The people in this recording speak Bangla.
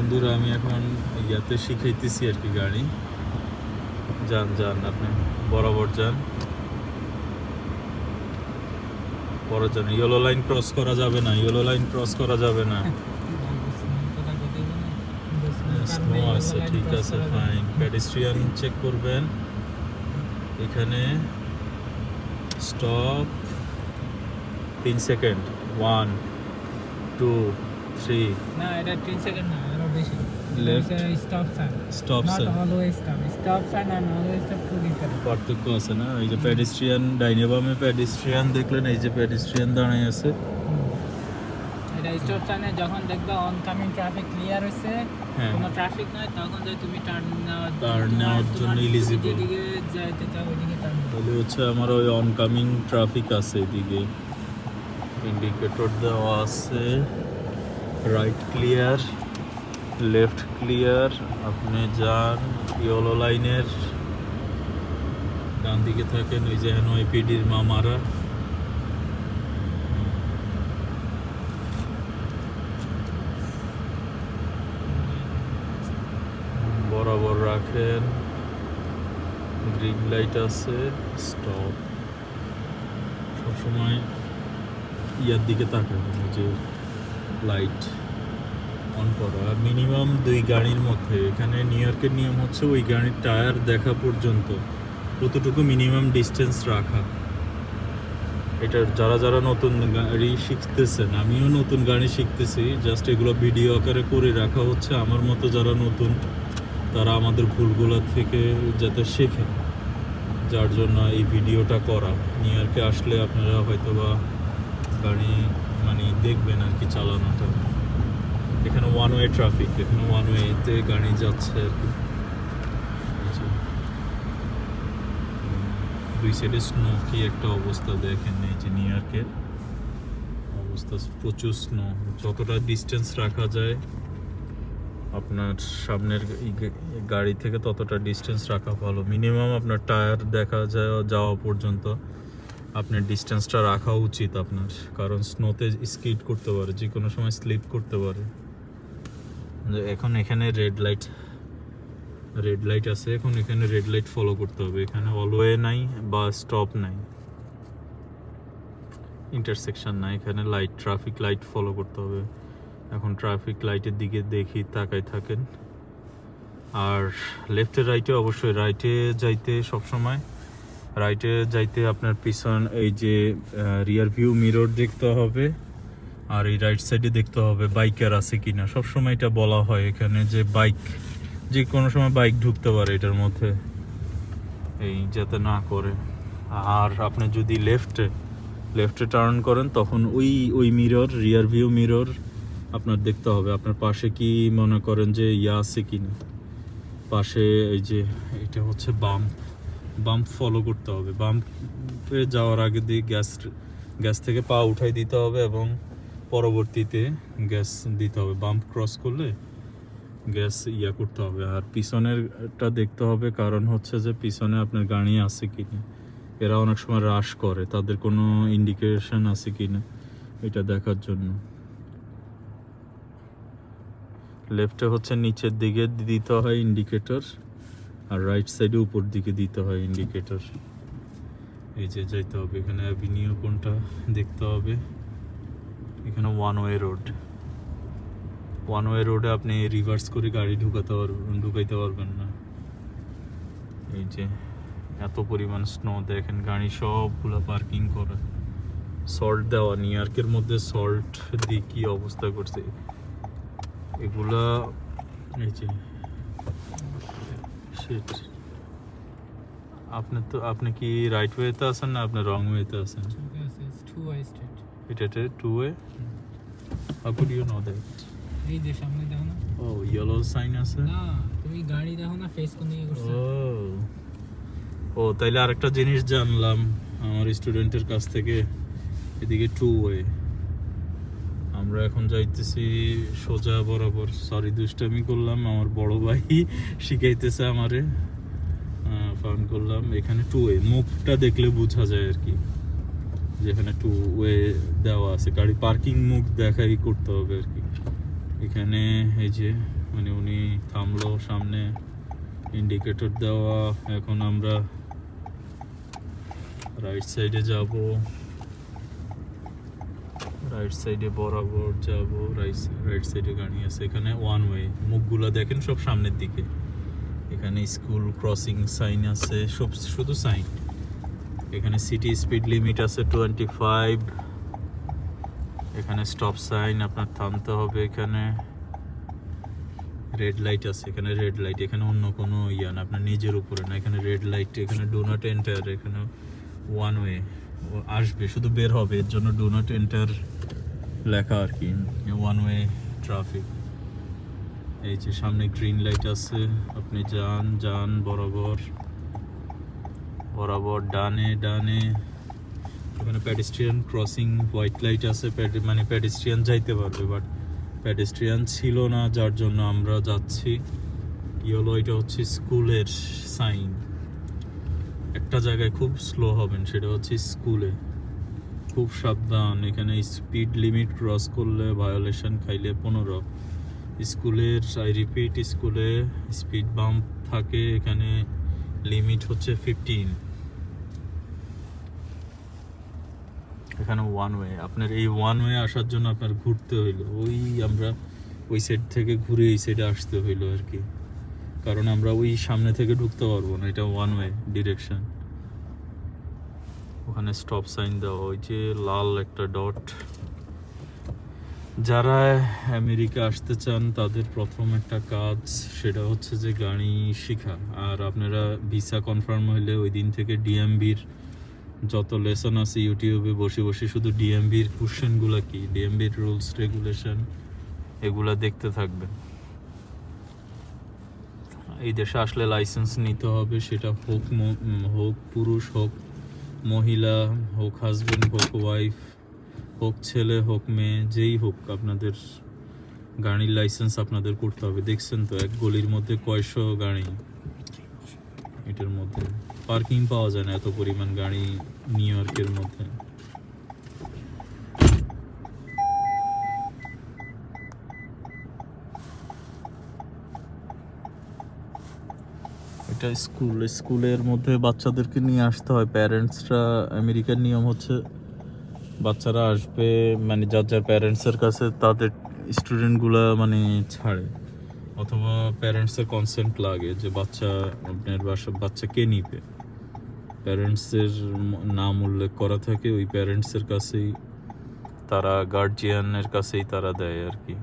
বন্ধুরা, আমি এখন ইয়াতে শিখাইতেছি আর কি গাড়ি। যান যান আপনি। বরাবর যান। বড় যান। ইয়েলো লাইন ক্রস করা যাবে না ইয়েলো লাইন ক্রস করা যাবে না। স্নো আছে, ঠিক আছে ফাইন পেডিস্ট্রিয়ান চেক করবেন। এখানে স্টপ তিন সেকেন্ড ওয়ান টু থ্রি না, এটা 3 সেকেন্ড না। বেশি stop sign stop not always stop stop sign and always stop two different পার্থক্য আছে না এই যে পেডিস্ট্রিয়ান ডাইনে বামে দেখলেন? এই যে পেডিস্ট্রিয়ান দাঁড়িয়ে আছে। এটা স্টপ সাইনে যখন দেখবা অনকামিং ট্রাফিক ক্লিয়ার হয়েছে হ্যাঁ। কোনো ট্রাফিক নাই তখন যে তুমি টার্ন নেওয়ার জন্য যাইতে চাও ওইদিকে টার্ন তাহলে হচ্ছে আমার ওই অনকামিং ট্রাফিক আছে এদিকে। ইন্ডিকেটর দেওয়া আছে। রাইট ক্লিয়ার লেফট ক্লিয়ার আপনি যান ইয়েলো লাইনের ডান দিকে থাকেন, ওই যে এনওয়াইপিডির মামারা। বরাবর রাখেন। গ্রিন লাইট আছে স্টপ সবসময় ইয়ার দিকে তাকাবেন যে লাইট অন করা। মিনিমাম দুই গাড়ির মধ্যে। এখানে নিউ ইয়র্কের নিয়ম হচ্ছে ওই গাড়ির টায়ার দেখা পর্যন্ত কতটুকু মিনিমাম ডিস্টেন্স রাখা। এটা যারা যারা নতুন গাড়ি শিখতেছেন, আমিও নতুন গাড়ি শিখতেছি। জাস্ট এগুলো ভিডিও আকারে করে রাখা হচ্ছে। আমার মতো যারা নতুন, তারা আমাদের ভুলগুলো থেকে যাতে শেখে। যার জন্য এই ভিডিওটা করা। নিউ ইয়র্কে আসলে আপনারা হয়তো বা গাড়ি মানে দেখবেন আর কি চালানোটা। এখানে ওয়ান ওয়ে ট্রাফিক এখানে ওয়ান ওয়েতে গাড়ি যাচ্ছে। আর কি দুই সাইডে স্নো কি একটা অবস্থা দেখেন, এই যে নিউ অবস্থা প্রচুর স্নো যতটা ডিস্টেন্স রাখা যায়, আপনার সামনের গাড়ি থেকে ততটা ডিস্টেন্স রাখা ভালো। মিনিমাম আপনার টায়ার দেখা যায়, যাওয়া পর্যন্ত আপনার ডিস্টেন্সটা রাখা উচিত আপনার, কারণ স্নোতে স্কিড করতে পারে যে কোনো সময় স্লিপ করতে পারে। এখন এখানে রেড লাইট রেড লাইট আছে। এখন এখানে রেড লাইট ফলো করতে হবে। এখানে অলওয়ে নাই বা স্টপ নাই। ইন্টারসেকশন নাই। এখানে লাইট ট্রাফিক লাইট ফলো করতে হবে। এখন ট্রাফিক লাইটের দিকে দেখি তাকাই থাকেন। আর লেফটে রাইটে অবশ্যই রাইটে যাইতে সবসময়। রাইটে যাইতে আপনার পিছন এই যে রিয়ার ভিউ মিরর দেখতে হবে। আর এই রাইট সাইডে দেখতে হবে বাইকার আছে কিনা। সবসময় এটা বলা হয় এখানে যে বাইক যে কোনো সময় বাইক ঢুকতে পারে এটার মধ্যে। এই যাতে না করে। আর আপনি যদি লেফটে লেফটে টার্ন করেন, তখন ওই ওই মিরর রিয়ার ভিউ মিরর আপনার দেখতে হবে। আপনার পাশে কি মনে করেন যে ইয়া আছে কি না পাশে এই যে, এটা হচ্ছে বাম্প বাম্প ফলো করতে হবে। বাম্পে যাওয়ার আগে দিয়ে গ্যাস গ্যাস থেকে পা উঠাই দিতে হবে এবং পরবর্তীতে গ্যাস দিতে হবে, বাম্প ক্রস করলে গ্যাস ইয়া করতে হবে। আর পিছনেরটা দেখতে হবে কারণ হচ্ছে যে পিছনে আপনার গাড়ি আছে কি না এরা অনেক সময় রাশ করে, তাদের কোনো ইন্ডিকেশন আছে কি না এটা দেখার জন্য। লেফটে হচ্ছে নিচের দিকে দিতে হয় ইন্ডিকেটর আর রাইট সাইডে উপর দিকে দিতে হয় ইন্ডিকেটর এই যে যাইতে হবে, এখানে অ্যাভিনিউ কোনটা দেখতে হবে? এখানে one way road one way রোডে আপনি রিভার্স করে গাড়ি ঢুকাতে পারবেন ঢুকাইতে পারবেন না এই যে এত পরিমাণ স্নো দেখেন গাড়ি সবগুলো পার্কিং করা সল্ট দেওয়া নিউ ইয়র্কের মধ্যে সল্ট দিয়ে কী অবস্থা করছে এগুলা এই যে আপনি তো আপনি কি রাইট ওয়েতে আছেন না আপনি রং ওয়েতে আছেন এটাতে two way how could you know that এই যে সামনে দেখো না? ও ইয়েলো সাইন আছে। না তুমি গাড়ি দেখো না ফেস কোন দিকে করছে ও তাইলে আরেকটা জিনিস জানলাম আমার স্টুডেন্টের কাছ থেকে। এদিকে টু ওয়ে আমরা এখন যাইতেছি সোজা বরাবর। সরি দুষ্টামি করলাম আমার বড় ভাই শিখাইতেছে আমারে। ফান করলাম। এখানে টু ওয়ে মুখটা দেখলে বোঝা যায় আর কি। যেখানে টু ওয়ে দেওয়া আছে, গাড়ি পার্কিং মুখ দেখাই করতে হবে আর কি। এখানে এই যে মানে উনি থামলো, সামনে ইন্ডিকেটর দেওয়া, এখন আমরা রাইট সাইডে যাব রাইট সাইডে বরাবর যাব রাইট রাইট সাইডে গাড়ি আছে, এখানে ওয়ান ওয়ে মুখগুলো দেখেন সব সামনের দিকে। এখানে স্কুল ক্রসিং সাইন আছে, সব শুধু সাইন এখানে সিটি স্পিড লিমিট আছে টোয়েন্টি ফাইভ এখানে স্টপ সাইন আপনার থামতে হবে এখানে। রেড লাইট আছে, এখানে রেড লাইট এখানে অন্য কোনো ইয়া না, আপনার নিজের উপরে না, এখানে রেড লাইট এখানে ডো নট এন্টার এখানে ওয়ান ওয়ে আসবে, শুধু বের হবে, এর জন্য ডো নট এন্টার লেখা আর কি ওয়ান ওয়ে ট্রাফিক এই যে সামনে গ্রিন লাইট আছে, আপনি যান যান, বরাবর। বরাবর, ডানে ডানে। এখানে প্যাডেস্ট্রিয়ান ক্রসিং হোয়াইট লাইট আছে মানে প্যাডেস্ট্রিয়ান যাইতে পারবে বাট প্যাডেস্ট্রিয়ান ছিল না, যার জন্য আমরা যাচ্ছি। ইয়েলো এটা হচ্ছে স্কুলের সাইন একটা জায়গায় খুব স্লো হবেন, সেটা হচ্ছে স্কুলে। খুব সাবধান, এখানে স্পিড লিমিট ক্রস করলে ভায়োলেশন খাইলে পনেরো। স্কুলের আই রিপিট স্কুলে স্পিড বাম্প থাকে, এখানে লিমিট হচ্ছে ফিফটিন এখানে ওয়ান ওয়ে আপনার এই ওয়ান ওয়ে আসার জন্য আপনার ঘুরতে হইল। ওই আমরা ওই সাইড থেকে ঘুরে এই সাইডে আসতে হইল আর কি। কারণ আমরা ওই সামনে থেকে ঢুকতে পারব না, এটা ওয়ান ওয়ে ডিরেকশন ওখানে স্টপ সাইন দেওয়া, ওই যে লাল একটা ডট যারা আমেরিকা আসতে চান, তাদের প্রথম একটা কাজ সেটা হচ্ছে যে গাড়ি শেখা। আর আপনারা ভিসা কনফার্ম হইলে ওই দিন থেকে ডিএমবির যত লেসন আছে ইউটিউবে বসে বসে শুধু ডিএমবির কোশ্চেনগুলো কি? ডিএমবির রুলস রেগুলেশন এগুলা দেখতে থাকবেন। এই দেশে আসলে লাইসেন্স নিতে হবে, সেটা হোক হোক পুরুষ, হোক মহিলা, হোক হাজবেন্ড হোক ওয়াইফ হোক ছেলে, হোক মেয়ে, যেই হোক আপনাদের গাড়ির লাইসেন্স আপনাদের করতে হবে। দেখছেন তো, এক গলির মধ্যে কয়শো গাড়ি? এটার মধ্যে। পার্কিং পাওয়া যায় না এত পরিমাণ গাড়ি নিউ ইয়র্কের মধ্যে। এটা স্কুল, স্কুলের মধ্যে বাচ্চাদেরকে নিয়ে আসতে হয়। প্যারেন্টসরা, আমেরিকার নিয়ম হচ্ছে বাচ্চারা আসবে মানে যার যার প্যারেন্টসের কাছে তাদের স্টুডেন্টগুলা মানে ছাড়ে। অথবা প্যারেন্টসের কনসেন্ট লাগে যে বাচ্চা আপনার বাসা, বাচ্চা কে নিবে? প্যারেন্টসের নাম উল্লেখ করা থাকে, ওই প্যারেন্টসের কাছেই, তারা গার্জিয়ানের কাছেই তারা দেয় আর কি।